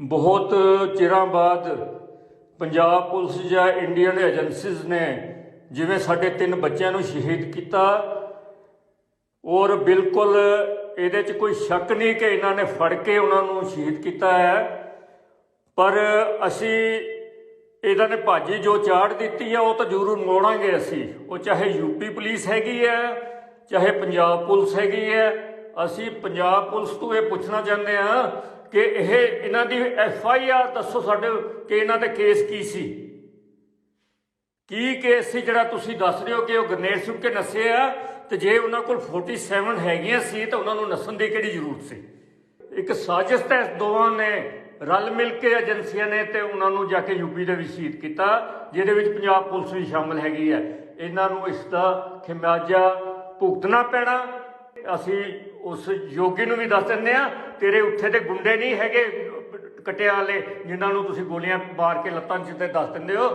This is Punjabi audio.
ਬਹੁਤ ਚਿਰਾਂ ਬਾਅਦ ਪੰਜਾਬ ਪੁਲਿਸ ਜਾਂ ਇੰਡੀਅਨ ਏਜੰਸੀਜ਼ ਨੇ ਜਿਵੇਂ ਸਾਡੇ ਤਿੰਨ ਬੱਚਿਆਂ ਨੂੰ ਸ਼ਹੀਦ ਕੀਤਾ ਔਰ ਬਿਲਕੁਲ ਇਹਦੇ 'ਚ ਕੋਈ ਸ਼ੱਕ ਨਹੀਂ ਕਿ ਇਹਨਾਂ ਨੇ ਫੜ ਕੇ ਉਹਨਾਂ ਨੂੰ ਸ਼ਹੀਦ ਕੀਤਾ ਹੈ। ਪਰ ਅਸੀਂ ਇਹਨਾਂ ਨੇ ਭਾਜੀ ਜੋ ਚਾੜ ਦਿੱਤੀ ਹੈ ਉਹ ਤਾਂ ਜ਼ਰੂਰ ਮੋੜਾਂਗੇ ਅਸੀਂ। ਉਹ ਚਾਹੇ ਯੂਪੀ ਪੁਲਿਸ ਹੈਗੀ ਹੈ ਚਾਹੇ ਪੰਜਾਬ ਪੁਲਿਸ ਹੈਗੀ ਹੈ ਅਸੀਂ ਪੰਜਾਬ ਪੁਲਿਸ ਤੋਂ ਇਹ ਪੁੱਛਣਾ ਚਾਹੁੰਦੇ ਹਾਂ ਕਿ ਇਹ ਇਹਨਾਂ ਦੀ ਐਫ ਆਈ ਆਰ ਦੱਸੋ ਸਾਡੇ ਕਿ ਇਹਨਾਂ ਦੇ ਕੇਸ ਕੀ ਸੀ? ਕੀ ਕੇਸ ਸੀ ਜਿਹੜਾ ਤੁਸੀਂ ਦੱਸ ਰਹੇ ਹੋ ਕਿ ਉਹ ਗ੍ਰਨੇਡ ਸੁੱਟ ਕੇ ਨੱਸੇ ਆ ਤੇ ਜੇ ਉਹਨਾਂ ਕੋਲ 47 ਹੈਗੀਆਂ ਸੀ ਤਾਂ ਉਹਨਾਂ ਨੂੰ ਨੱਸਣ ਦੀ ਕਿਹੜੀ ਜ਼ਰੂਰਤ ਸੀ? ਇੱਕ ਸਾਜ਼ਿਸ਼ ਤਾਂ ਇਸ ਦੋਵਾਂ ਨੇ ਰਲ ਮਿਲ ਕੇ ਏਜੰਸੀਆਂ ਨੇ ਤੇ ਉਹਨਾਂ ਨੂੰ ਜਾ ਕੇ ਯੂਪੀ ਦੇ ਵਿੱਚ ਸ਼ਹੀਦ ਕੀਤਾ, ਜਿਹਦੇ ਵਿੱਚ ਪੰਜਾਬ ਪੁਲਿਸ ਵੀ ਸ਼ਾਮਲ ਹੈਗੀ ਹੈ। ਇਹਨਾਂ ਨੂੰ ਇਸ ਦਾ ਖਿਮਾਜਾ ਭੁਗਤਣਾ ਪੈਣਾ ਅਸੀਂ ਉਸ ਯੋਗੀ ਨੂੰ ਵੀ ਦੱਸ ਦਿੰਦੇ ਆ ਤੇਰੇ ਉੱਥੇ ਤੇ ਗੁੰਡੇ ਨਹੀਂ ਹੈਗੇ, ਕਟਿਆ ਵਾਲੇ, ਜਿਨ੍ਹਾਂ ਨੂੰ ਤੁਸੀਂ ਗੋਲੀਆਂ ਮਾਰ ਕੇ ਲੱਤਾਂ 'ਚ ਤੇ ਦੱਸ ਦਿੰਦੇ ਹੋ।